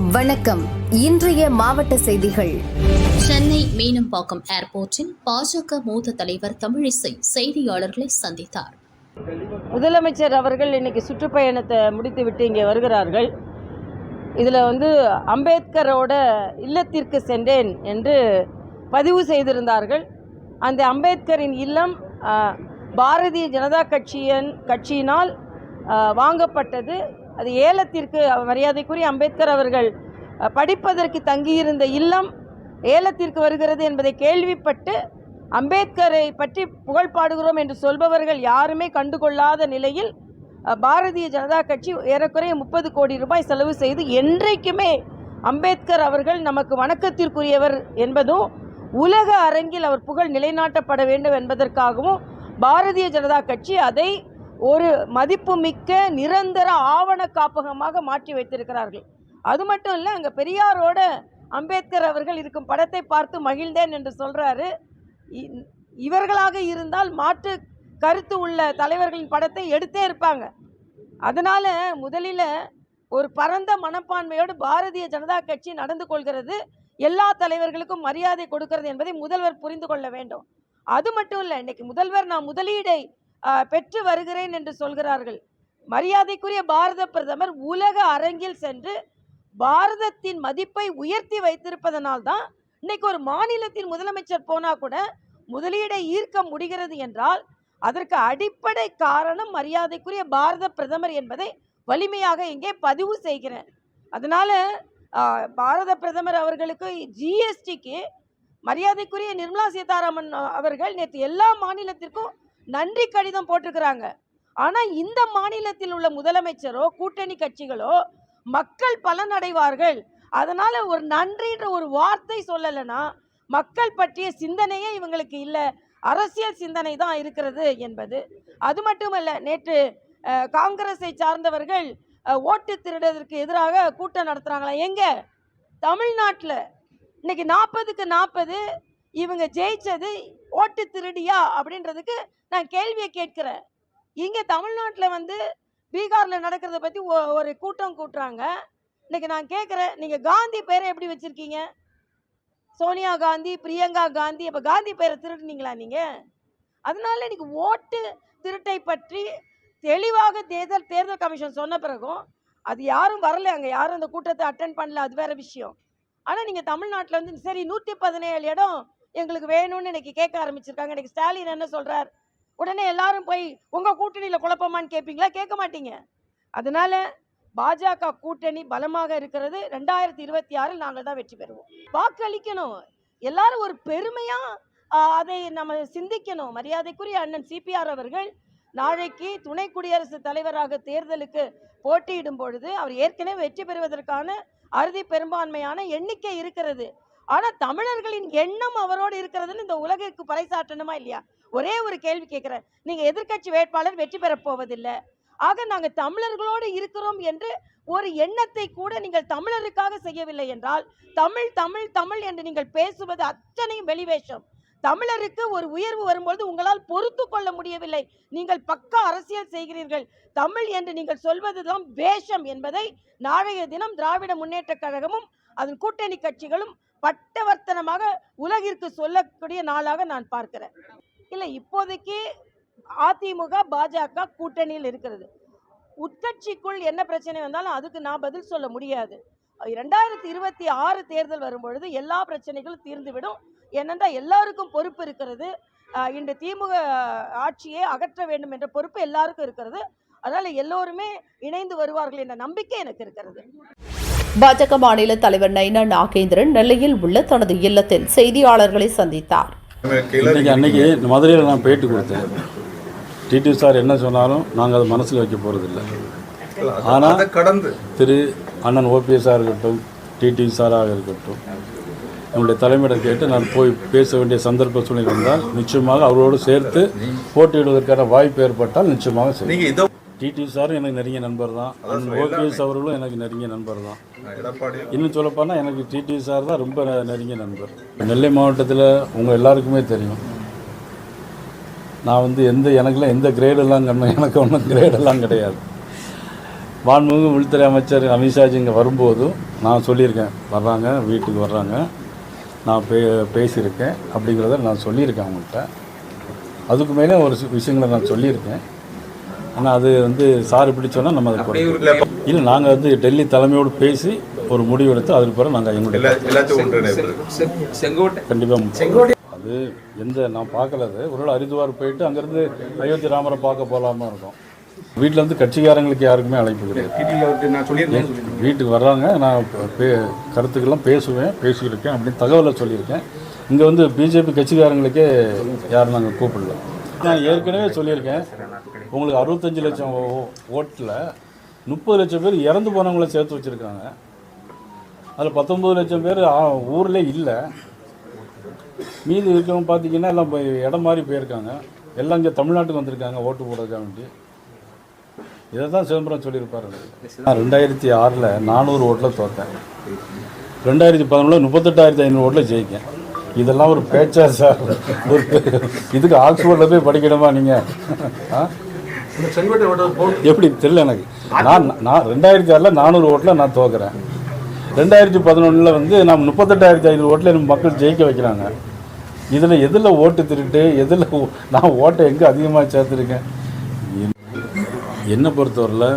வணக்கம். இன்றைய மாவட்ட செய்திகள். சென்னை மீனம்பாக்கம் ஏர்போர்ட்டில் பாஜக மூத்த தலைவர் தமிழிசை செய்தியாளர்களை சந்தித்தார். முதலமைச்சர் அவர்கள் இன்னைக்கு சுற்றுப்பயணத்தை முடித்துவிட்டு இங்கே வருகிறார்கள். இதில் வந்து அம்பேத்கரோட இல்லத்திற்கு சென்றேன் என்று பதிவு செய்திருந்தார்கள். அந்த அம்பேத்கரின் இல்லம் பாரதிய ஜனதா கட்சியன் கட்சியினால் வாங்கப்பட்டது. அது ஏலத்திற்கு மரியாதைக்குரிய அம்பேத்கர் அவர்கள் படிப்பதற்கு தங்கியிருந்த இல்லம் ஏலத்திற்கு வருகிறது என்பதை கேள்விப்பட்டு அம்பேத்கரை பற்றி புகழ் பாடுகிறோம் என்று சொல்பவர்கள் யாருமே கண்டுகொள்ளாத நிலையில் பாரதிய ஜனதா கட்சி ஏறக்குறைய முப்பது கோடி ரூபாய் செலவு செய்து என்றைக்குமே அம்பேத்கர் அவர்கள் நமக்கு வணக்கத்திற்குரியவர் என்பதும் உலக அரங்கில் அவர் புகழ் நிலைநாட்டப்பட வேண்டும் என்பதற்காகவும் பாரதிய ஜனதா கட்சி அதை ஒரு மதிப்புமிக்க நிரந்தர ஆவண காப்பகமாக மாற்றி வைத்திருக்கிறார்கள். அது மட்டும் இல்லை அங்கே பெரியாரோட அம்பேத்கர் அவர்கள் இருக்கும் படத்தை பார்த்து மகிழ்ந்தேன் என்று சொல்கிறாரு இவர்களாக இருந்தால் மாற்று கருத்து உள்ள தலைவர்களின் படத்தை எடுத்தே இருப்பாங்க. அதனால் முதலில் ஒரு பரந்த மனப்பான்மையோடு பாரதிய ஜனதா கட்சி நடந்து கொள்கிறது. எல்லா தலைவர்களுக்கும் மரியாதை கொடுக்கிறது என்பதை முதல்வர் புரிந்து கொள்ள வேண்டும். அது மட்டும் இல்லை இன்னைக்கு முதல்வர் நான் முதலீடை பெற்று வருகிறேன் என்று சொல்கிறார்கள். மரியாதைக்குரிய பாரத பிரதமர் உலக அரங்கில் சென்று பாரதத்தின் மதிப்பை உயர்த்தி வைத்திருப்பதனால் தான் இன்னைக்கு ஒரு மாநிலத்தின் முதலமைச்சர் போனா கூட முதலீடை ஈர்க்க முடிகிறது என்றால் அதற்கு அடிப்படை காரணம் மரியாதைக்குரிய பாரத பிரதமர் என்பதை வலிமையாக இங்கே பதிவு செய்கிறேன். அதனால பாரத பிரதமர் அவர்களுக்கு ஜிஎஸ்டிக்கு மரியாதைக்குரிய நிர்மலா சீதாராமன் அவர்கள் நேற்று எல்லா மாநிலத்திற்கும் நன்றி கடிதம் போட்டிருக்கிறாங்க. ஆனால் இந்த மாநிலத்தில் உள்ள முதலமைச்சரோ கூட்டணி கட்சிகளோ மக்கள் பலனடைவார்கள். அதனால ஒரு நன்றின்ற ஒரு வார்த்தை சொல்லலைன்னா மக்கள் பற்றிய சிந்தனையே இவங்களுக்கு இல்லை. அரசியல் சிந்தனை தான் இருக்கிறது என்பது. அது மட்டுமல்ல நேற்று காங்கிரஸை சார்ந்தவர்கள் ஓட்டு திருடுவதற்கு எதிராக கூட்டம் நடத்துகிறாங்களா எங்க? தமிழ்நாட்டில். இன்னைக்கு நாற்பதுக்கு நாற்பது இவங்க ஜெயிச்சது ஓட்டு திருடியா அப்படின்றதுக்கு நான் கேள்வியை கேட்கிறேன். இங்கே தமிழ்நாட்டில் வந்து பீகாரில் நடக்கிறத பற்றி ஒரு கூட்டம் கூட்டுறாங்க. இன்னைக்கு நான் கேட்குறேன் நீங்கள் காந்தி பேரை எப்படி வச்சுருக்கீங்க? சோனியா காந்தி பிரியங்கா காந்தி அப்போ காந்தி பேரை திருடுனீங்களா நீங்கள் அதனால இன்னைக்கு ஓட்டு திருட்டை பற்றி தெளிவாக தேர்தல் தேர்தல் கமிஷன் சொன்ன பிறகும் அது யாரும் வரல அங்கே. யாரும் அந்த கூட்டத்தை அட்டன் பண்ணல. அது வேற விஷயம். ஆனால் நீங்கள் தமிழ்நாட்டில் வந்து சரி நூற்றி பதினேழு இடம் எங்களுக்கு வேணும்னு இன்னைக்கு கேட்க ஆரம்பிச்சிருக்காங்க. இன்னைக்கு ஸ்டாலின் என்ன சொல்கிறார் உடனே எல்லாரும் போய் உங்கள் கூட்டணியில் குழப்பமான்னு கேட்பீங்களா கேட்க மாட்டீங்க. அதனால பாஜக கூட்டணி பலமாக இருக்கிறது ரெண்டாயிரத்தி இருபத்தி ஆறில் நாங்கள் தான் வெற்றி பெறுவோம். வாக்களிக்கணும். எல்லாரும் ஒரு பெருமையாக அதை நம்ம சிந்திக்கணும். மரியாதைக்குரிய அண்ணன் சிபிஆர் அவர்கள் நாளைக்கு துணை குடியரசுத் தலைவராக தேர்தலுக்கு போட்டியிடும் பொழுது அவர் ஏற்கனவே வெற்றி பெறுவதற்கான அறுதி பெரும்பான்மையான எண்ணிக்கை இருக்கிறது. ஆனால் தமிழர்களின் எண்ணம் அவரோடு இருக்கிறதுன்னு இந்த உலகிற்கு பறைசாற்றணுமா இல்லையா? ஒரே ஒரு கேள்வி கேட்குறேன். நீங்கள் எதிர்க்கட்சி வேட்பாளர் வெற்றி பெறப் போவதில்லை. ஆக நாங்கள் தமிழர்களோடு இருக்கிறோம் என்று ஒரு எண்ணத்தை கூட நீங்கள் தமிழருக்காக செய்யவில்லை என்றால் தமிழ் தமிழ் தமிழ் என்று நீங்கள் பேசுவது அத்தனையும் வெளிவேஷம். தமிழருக்கு ஒரு உயர்வு வரும்பொழுது உங்களால் பொறுத்து கொள்ள முடியவில்லை. நீங்கள் பக்க அரசியல் செய்கிறீர்கள். தமிழ் என்று நீங்கள் சொல்வதுதான் வேஷம் என்பதை நாளைய தினம் திராவிட முன்னேற்ற கழகமும் அதன் கூட்டணி கட்சிகளும் பட்டவர்த்தனமாக உலகிற்கு சொல்லக்கூடிய நாளாக நான் பார்க்கிறேன். இல்லை இப்போதைக்கு அதிமுக பாஜக கூட்டணியில் இருக்கிறது. உட்கட்சிக்குள் என்ன பிரச்சனை வந்தாலும் அதுக்கு நான் பதில் சொல்ல முடியாது. ரெண்டாயிரத்தி இருபத்தி ஆறு தேர்தல் வரும்பொழுது எல்லா பிரச்சனைகளும் தீர்ந்துவிடும். ஏனென்றால் எல்லாருக்கும் பொறுப்பு இருக்கிறது. இன்று திமுக ஆட்சியை அகற்ற வேண்டும் என்ற பொறுப்பு எல்லாருக்கும் இருக்கிறது. அதனால் எல்லோருமே இணைந்து வருவார்கள் என்ற நம்பிக்கை எனக்கு இருக்கிறது. பாஜக மாநில தலைவர் நைனா நாகேந்திரன் நெல்லையில் உள்ள தனது இல்லத்தில் செய்தியாளர்களை சந்தித்தார். இன்னைக்கு அன்னைக்கு மதுரையில் நான் பேட்டி கொடுத்தேன். டிடி சார் என்ன சொன்னாலும் நாங்கள் அதை மனசில் வைக்க போகிறதில்ல ஆனால் அதை கடந்து. திரு அண்ணன் ஓபிஎஸ்ஸாக இருக்கட்டும் டிடி சாராக இருக்கட்டும் என்னுடைய தலைமையிடம் கேட்டு நான் போய் பேச வேண்டிய சந்தர்ப்ப சூழ்நிலை இருந்தால் நிச்சயமாக அவரோடு சேர்த்து போட்டியிடுவதற்கான வாய்ப்பு ஏற்பட்டால் நிச்சயமாக இதோ டிடி சாரும் எனக்கு நெருங்கிய நண்பர் தான். ஓபிஎஸ் அவர்களும் எனக்கு நெருங்கிய நண்பர் தான். இன்னும் சொல்லப்போனால் எனக்கு டிடி சார் தான் ரொம்ப நெருங்கிய நண்பர். நெல்லை மாவட்டத்தில் உங்கள் எல்லாருக்குமே தெரியும். நான் வந்து எந்த எனக்குலாம் எந்த கிரேடெல்லாம் கண்ணு எனக்கு ஒன்றும் கிரேடெல்லாம் கிடையாது. மாண்புமிகு உள்துறை அமைச்சர் அமித்ஷாஜி இங்கே வரும்போதும் நான் சொல்லியிருக்கேன். வர்றாங்க வீட்டுக்கு வர்றாங்க. நான் பே பேசியிருக்கேன். அப்படிங்கிறத நான் சொல்லியிருக்கேன் அவங்கள்ட்ட. அதுக்கு மேலே ஒரு விஷயங்களை நான் சொல்லியிருக்கேன். ஆனால் அது வந்து சார் இப்படி சொன்னால் நம்ம அதை குறைக்க- இல்லை நாங்கள் வந்து டெல்லி தலைமையோடு பேசி ஒரு முடிவு எடுத்து அதுக்கு பிறகு நாங்கள் எங்களுடைய கண்டிப்பாக அது எந்த நான் பார்க்கல அது ஒருவேளை ஹரித்வார் போயிட்டு அங்கேருந்து அயோத்தி ராமரை பார்க்க போகலாமா இருக்கும். வீட்டில் வந்து கட்சிக்காரங்களுக்கு யாருக்குமே அழைப்பு கிடையாது. வீட்டுக்கு வர்றாங்க. நான் பே கருத்துக்கெல்லாம் பேசுவேன் பேசியிருக்கேன் அப்படின்னு தகவலை சொல்லியிருக்கேன். இங்கே வந்து பிஜேபி கட்சிக்காரங்களுக்கே யாரும் நாங்கள் கூப்பிடல. நான் ஏற்கனவே சொல்லியிருக்கேன். உங்களுக்கு அறுபத்தஞ்சு லட்சம் ஓட்டில் முப்பது லட்சம் பேர் இறந்து போனவங்கள சேர்த்து வச்சுருக்காங்க. அதில் பத்தொம்பது லட்சம் பேர் ஊரில் இல்லை. மீதி இருக்கவங்க பார்த்தீங்கன்னா எல்லாம் இப்போ இடம் மாதிரி போயிருக்காங்க. எல்லாம் இங்கே தமிழ்நாட்டுக்கு வந்திருக்காங்க ஓட்டு போடுறதுக்காக வேண்டி. இதை தான் சிதம்பரம் சொல்லியிருப்பாரு. நான் ரெண்டாயிரத்தி ஆறில் நானூறு ஓட்டில் தோற்றேன் ரெண்டாயிரத்தி பதினொன்றில் முப்பத்தெட்டாயிரத்தி ஐநூறு ஓட்டில் ஜெயிக்கேன் இதெல்லாம் ஒரு பேச்சா சார். ஒரு இதுக்கு ஆக்ஸ்போர்டில் போய் படிக்கணுமா நீங்கள் ஆ? எப்படி தெரியல எனக்கு. நான் நான் ரெண்டாயிரத்தி ஆறில் நானூறு ஓட்டில் நான் தோக்குறேன் ரெண்டாயிரத்தி பதினொன்றில் வந்து நான் முப்பத்தெட்டாயிரத்தி ஐநூறு ஓட்டில் எனக்கு மக்கள் ஜெயிக்க வைக்கிறாங்க. இதில் எதில் ஓட்டு திருட்டு எதில் நான் ஓட்டை எங்கே அதிகமாக சேர்த்துருக்கேன்? என்னை பொறுத்தவரையில்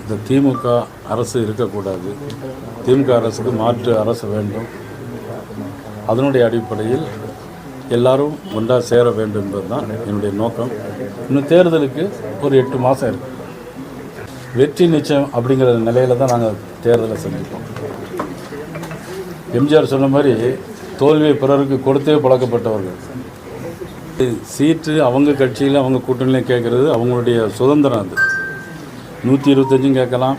இந்த திமுக அரசு இருக்கக்கூடாது. திமுக அரசுக்கு மாற்று அரசு வேண்டும். அதனுடைய அடிப்படையில் எல்லாரும் ஒன்றா சேர வேண்டும் என்பது தான் என்னுடைய நோக்கம். இன்னும் தேர்தலுக்கு ஒரு எட்டு மாதம் இருக்குது வெற்றி நிச்சயம் அப்படிங்கிற நிலையில தான் நாங்கள் தேர்தலை சந்திப்போம். எம்ஜிஆர் சொன்ன மாதிரி தோல்வியை பிறருக்கு கொடுத்தே பழக்கப்பட்டவர்கள். சீட்டு அவங்க கட்சியில் அவங்க கூட்டணியிலையும் கேட்குறது அவங்களுடைய சுதந்திரம் அது. நூற்றி இருபத்தஞ்சும் கேட்கலாம்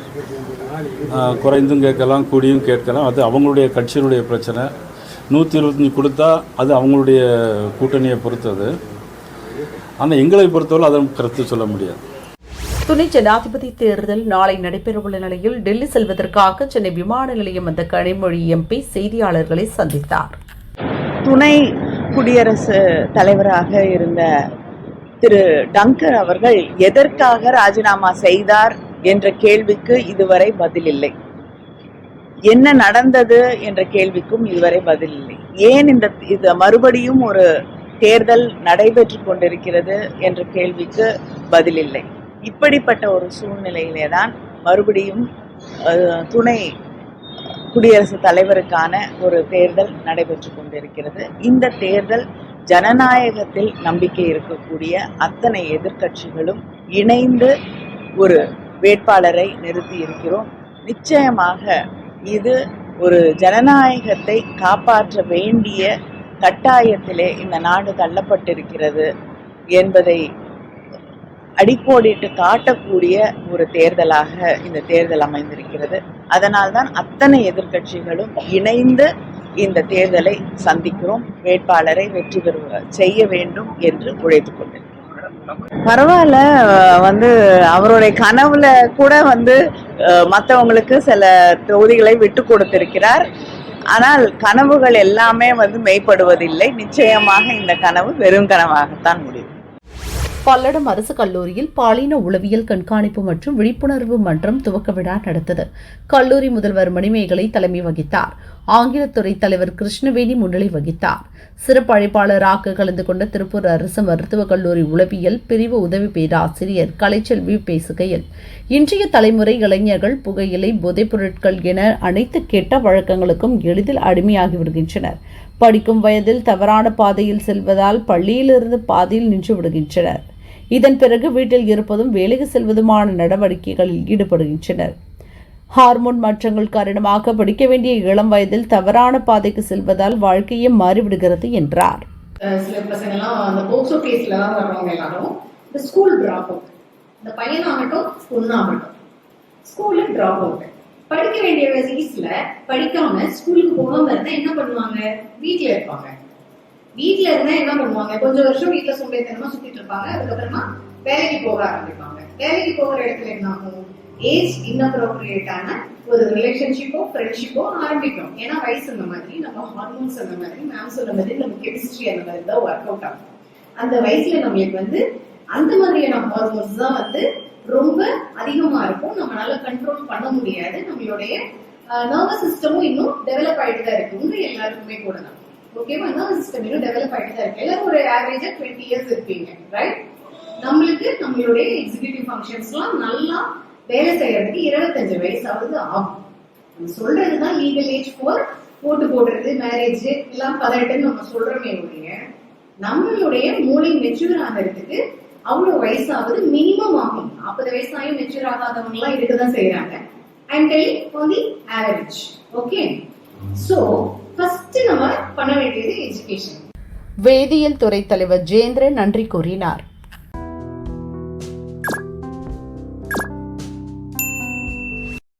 குறைந்தும் கேட்கலாம் கூடியும் கேட்கலாம். அது அவங்களுடைய கட்சியினுடைய பிரச்சனை. நூற்றி இருபத்தஞ்சி கொடுத்தா அது அவங்களுடைய கூட்டணியை பொறுத்தது. ஆனால் எங்களை பொறுத்தவரை அதை கருத்து சொல்ல முடியாது. துணை ஜனாதிபதி தேர்தல் நாளை நடைபெறவுள்ள நிலையில் டெல்லி செல்வதற்காக சென்னை விமான நிலையம் வந்த கனிமொழி எம்பி செய்தியாளர்களை சந்தித்தார். துணை குடியரசு தலைவராக இருந்த திரு டங்கர் அவர்கள் எதற்காக ராஜினாமா செய்தார் என்ற கேள்விக்கு இதுவரை பதில் இல்லை. என்ன நடந்தது என்ற கேள்விக்கும் இதுவரை பதில் இல்லை. ஏன் இந்த இது மறுபடியும் ஒரு தேர்தல் நடைபெற்று கொண்டிருக்கிறது என்ற கேள்விக்கு பதில் இல்லை. இப்படிப்பட்ட ஒரு சூழ்நிலையிலே தான் மறுபடியும் துணை குடியரசுத் தலைவருக்கான ஒரு தேர்தல் நடைபெற்று கொண்டிருக்கிறது. இந்த தேர்தல் ஜனநாயகத்தில் நம்பிக்கை இருக்கக்கூடிய அத்தனை எதிர்க்கட்சிகளும் இணைந்து ஒரு வேட்பாளரை நிறுத்தி இருக்கிறோம் நிச்சயமாக இது ஒரு ஜனநாயகத்தை காப்பாற்ற வேண்டிய கட்டாயத்திலே இந்த நாடு தள்ளப்பட்டிருக்கிறது என்பதை அடிக்கோடிட்டு காட்டக்கூடிய ஒரு தேர்தலாக இந்த தேர்தல் அமைந்திருக்கிறது. அதனால்தான் அத்தனை எதிர்க்கட்சிகளும் இணைந்து இந்த தேர்தலை சந்திக்கிறோம். வேட்பாளரை வெற்றி பெறுவ செய்ய வேண்டும் என்று உழைத்துக் கொண்டிருக்கிறோம். பரவாயில்ல வந்து அவருடைய கனவுல கூட வந்து மற்றவங்களுக்கு சில தொகுதிகளை விட்டு கொடுத்திருக்கிறார். ஆனால் கனவுகள் எல்லாமே வந்து மெய்ப்படுவதில்லை. நிச்சயமாக இந்த கனவு வெறும் கனவாகத்தான் முடியும். பல்லடம் அரசு கல்லூரியில் பாலின உளவியல் கண்காணிப்பு மற்றும் விழிப்புணர்வு மன்றம் துவக்க விழா நடந்தது கல்லூரி முதல்வர் மணிமேகலை தலைமை வகித்தார். ஆங்கிலத்துறை தலைவர் கிருஷ்ணவேணி முன்னிலை வகித்தார். சிறப்பு அழைப்பாளராக கலந்து கொண்ட திருப்பூர் அரசு மருத்துவக் கல்லூரி உளவியல் பிரிவு உதவி பேராசிரியர் கலைச்செல்வி பேசுகையில் இன்றைய தலைமுறை இளைஞர்கள் புகையிலை போதைப் பொருட்கள் என அனைத்து கெட்ட வழக்கங்களுக்கும் எளிதில் அடிமையாகி விடுகின்றனர். படிக்கும் வயதில் தவறான பாதையில் செல்வதால் பள்ளியிலிருந்து பாதையில் நின்று விடுகின்றனர். இதன் பிறகு வீட்டில் இருப்பதும் வேலைக்கு செல்வதுமான நடவடிக்கைகளில் ஈடுபடுகின்றனர். ஹார்மோன் மாற்றங்கள் காரணமாக படிக்க வேண்டிய இளம் வயதில் தவறான பாதைக்கு செல்வதால் வாழ்க்கையே மாறிவிடுகிறது என்றார். சில பசங்கள்லாம் அந்த போக்சோ கேஸ்ல தான் வர்றவங்க எல்லாரும் இந்த ஸ்கூல் டிராப் அவுட் இந்த பையனாகட்டும் பொண்ணாகட்டும் ஸ்கூல்ல டிராப் அவுட் படிக்க வேண்டிய வயசுல படிக்காம ஸ்கூலுக்கு போகாம இருந்தா என்ன பண்ணுவாங்க? வீட்டுல இருப்பாங்க. வீட்டுல இருந்தா என்ன பண்ணுவாங்க? கொஞ்சம் வருஷம் வீட்டுல சோம்பேறித்தனமா சுத்திட்டு இருப்பாங்க. அதுக்கப்புறமா வேலைக்கு போக ஆரம்பிப்பாங்க. வேலைக்கு போகிற இடத்துல என்ன ஆகும்? ஏஜ் இன்அப்ரோப்ரியேட்டான ஒரு ரிலேஷன்ஷிப்போ ஃப்ரெண்ட்ஷிப்போ ஆரம்பிக்கும். ஏன்னா வயசு அந்த மாதிரி நம்ம ஹார்மோன்ஸ் அந்த மாதிரி மேம் சொன்ன மாதிரி நம்ம கெமிஸ்ட்ரி அந்த மாதிரி தான் ஒர்க் அவுட் ஆகும். அந்த வயசுல நம்மளுக்கு வந்து அந்த மாதிரியான ஹார்மோன்ஸ் தான் வந்து ரொம்ப அதிகமா இருக்கும். நம்மளால கண்ட்ரோல் பண்ண முடியாது. நம்மளுடைய நர்வஸ் சிஸ்டமும் இன்னும் டெவலப் ஆயிட்டு தான் இருக்கு. உங்க எல்லாருக்குமே கூட தான் ஓகேவா நர்வஸ் சிஸ்டம் இன்னும் டெவலப் ஆகிட்டு தான் இருக்கு. எல்லாரும் ஒரு ஆவரேஜா டுவெண்ட்டி இயர்ஸ் இருப்பீங்க ரைட் நம்மளுக்கு நம்மளுடைய எக்ஸிகூட்டிவ் ஃபங்க்ஷன்ஸ்லாம் நல்லா வேலை செய்யறதுக்கு இருபத்தஞ்சு வயசாவது ஆகும். நம்ம சொல்றதுதான் லீகல் ஏஜ் ஃபார் போட்டு போடுறது மேரேஜ் எல்லாம் பதினெட்டுன்னு நம்ம சொல்றோமே ஒழிய நம்மளுடைய மூளை மெச்சூர் ஆகிறதுக்கு அவ்வளவு வயசாவது மினிமம் ஆகும். நாற்பது வயசாயும் மெச்சூர் ஆகாதவங்க எல்லாம் இருக்கதான் செய்யறாங்க I'm telling for the average okay so first நம்ம பண்ண வேண்டியது எஜுகேஷன் வேதியியல் துறை தலைவர் ஜெயேந்திரன் நன்றி கூறினார்.